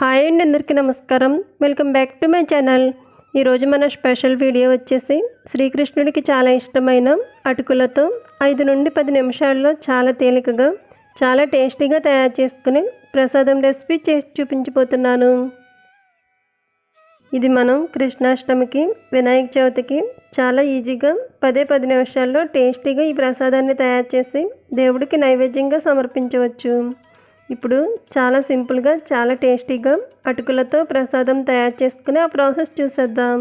Hi అండి అందరికీ నమస్కారం. Welcome back to my channel ఈరోజు మన స్పెషల్ వీడియో వచ్చేసి శ్రీకృష్ణుడికి చాలా ఇష్టమైన అటుకులతో ఐదు నుండి పది నిమిషాల్లో చాలా తేలికగా చాలా టేస్టీగా తయారు చేసుకుని ప్రసాదం రెసిపీ చేసి చూపించిపోతున్నాను ఇది మనం కృష్ణాష్టమికి వినాయక చవితికి చాలా ఈజీగా పదే పది నిమిషాల్లో టేస్టీగా ఈ ప్రసాదాన్ని తయారు చేసి దేవుడికి నైవేద్యంగా సమర్పించవచ్చు. ఇప్పుడు చాలా సింపుల్గా చాలా టేస్టీగా అటుకులతో ప్రసాదం తయారు చేసుకుని ఆ ప్రాసెస్ చూసేద్దాం.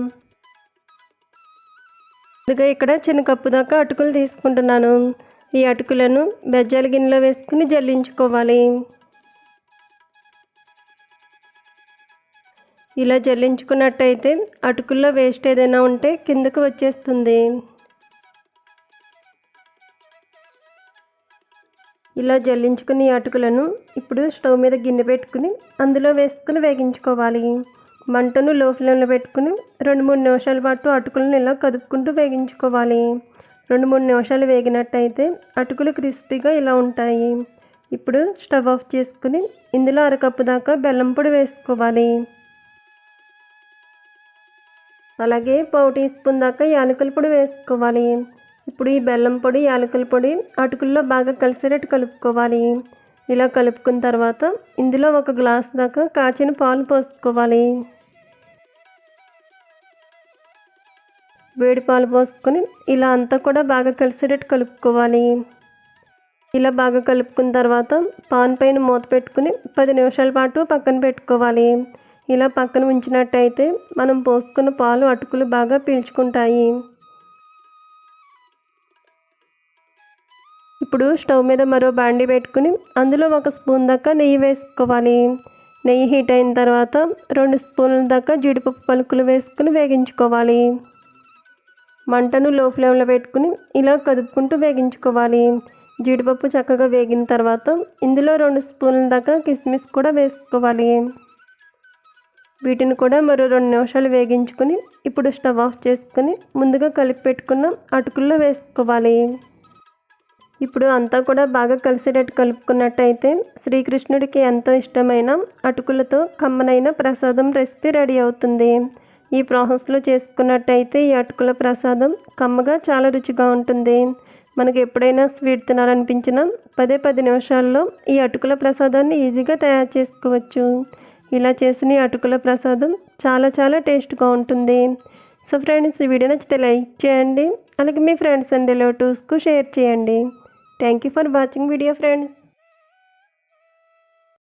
ముందుగా ఇక్కడ చిన్న కప్పు దాకా అటుకులు తీసుకుంటున్నాను. ఈ అటుకులను బెజ్జాల గిన్నెలో వేసుకుని జల్లించుకోవాలి. ఇలా జల్లించుకున్నట్టయితే అటుకుల్లో వేస్ట్ ఏదైనా ఉంటే కిందకు వచ్చేస్తుంది. ఇలా జల్లించుకుని అటుకులను ఇప్పుడు స్టవ్ మీద గిన్నె పెట్టుకుని అందులో వేసుకుని వేగించుకోవాలి. మంటను లో ఫ్లేమ్లో పెట్టుకుని రెండు మూడు నిమిషాల పాటు అటుకులను ఇలా కదుపుకుంటూ వేగించుకోవాలి. రెండు మూడు నిమిషాలు వేగినట్టయితే అటుకులు క్రిస్పీగా ఇలా ఉంటాయి. ఇప్పుడు స్టవ్ ఆఫ్ చేసుకుని ఇందులో అరకప్పు దాకా బెల్లం పొడి వేసుకోవాలి. అలాగే పావు టీ స్పూన్ దాకా యాలకుల పొడి వేసుకోవాలి. ఇప్పుడు ఈ బెల్లం పొడి యాలకుల పొడి అటుకుల్లో బాగా కలిసేటట్టు కలుపుకోవాలి. ఇలా కలుపుకున్న తర్వాత ఇందులో ఒక గ్లాస్ దాకా కాచిన పాలు పోసుకోవాలి. వేడి పాలు పోసుకొని ఇలా అంతా కూడా బాగా కలిసేటట్టు కలుపుకోవాలి. ఇలా బాగా కలుపుకున్న తర్వాత పాన్ పైన మూత పెట్టుకుని పది నిమిషాల పాటు పక్కన పెట్టుకోవాలి. ఇలా పక్కన ఉంచినట్టయితే మనం పోసుకున్న పాలు అటుకులు బాగా పీల్చుకుంటాయి. ఇప్పుడు స్టవ్ మీద మరో బాండి పెట్టుకుని అందులో ఒక స్పూన్ దాకా నెయ్యి వేసుకోవాలి. నెయ్యి హీట్ అయిన తర్వాత రెండు స్పూన్ల దాకా జీడిపప్పు పలుకులు వేసుకుని వేగించుకోవాలి. మంటను లో ఫ్లేమ్లో పెట్టుకుని ఇలా కదుపుకుంటూ వేగించుకోవాలి. జీడిపప్పు చక్కగా వేగిన తర్వాత ఇందులో రెండు స్పూన్ల దాకా కిస్మిస్ కూడా వేసుకోవాలి. వీటిని కూడా మరో రెండు నిమిషాలు వేగించుకుని ఇప్పుడు స్టవ్ ఆఫ్ చేసుకుని ముందుగా కలిపి పెట్టుకున్న అటుకుల్లో వేసుకోవాలి. ఇప్పుడు అంతా కూడా బాగా కలిసేటట్టు కలుపుకున్నట్టయితే శ్రీకృష్ణుడికి ఎంతో ఇష్టమైన అటుకులతో కమ్మనైన ప్రసాదం రెసిపీ రెడీ అవుతుంది. ఈ ప్రాసెస్లో చేసుకున్నట్టయితే ఈ అటుకుల ప్రసాదం కమ్మగా చాలా రుచిగా ఉంటుంది. మనకి ఎప్పుడైనా స్వీట్ తినాలనిపించినా పదే పది నిమిషాల్లో ఈ అటుకుల ప్రసాదాన్ని ఈజీగా తయారు చేసుకోవచ్చు. ఇలా చేసిన ఈ అటుకుల ప్రసాదం చాలా చాలా టేస్ట్గా ఉంటుంది. సో ఫ్రెండ్స్ ఈ వీడియో నచ్చితే లైక్ చేయండి. అలాగే మీ ఫ్రెండ్స్ అండ్ రిలేటివ్స్కు షేర్ చేయండి. Thank you for watching video friends.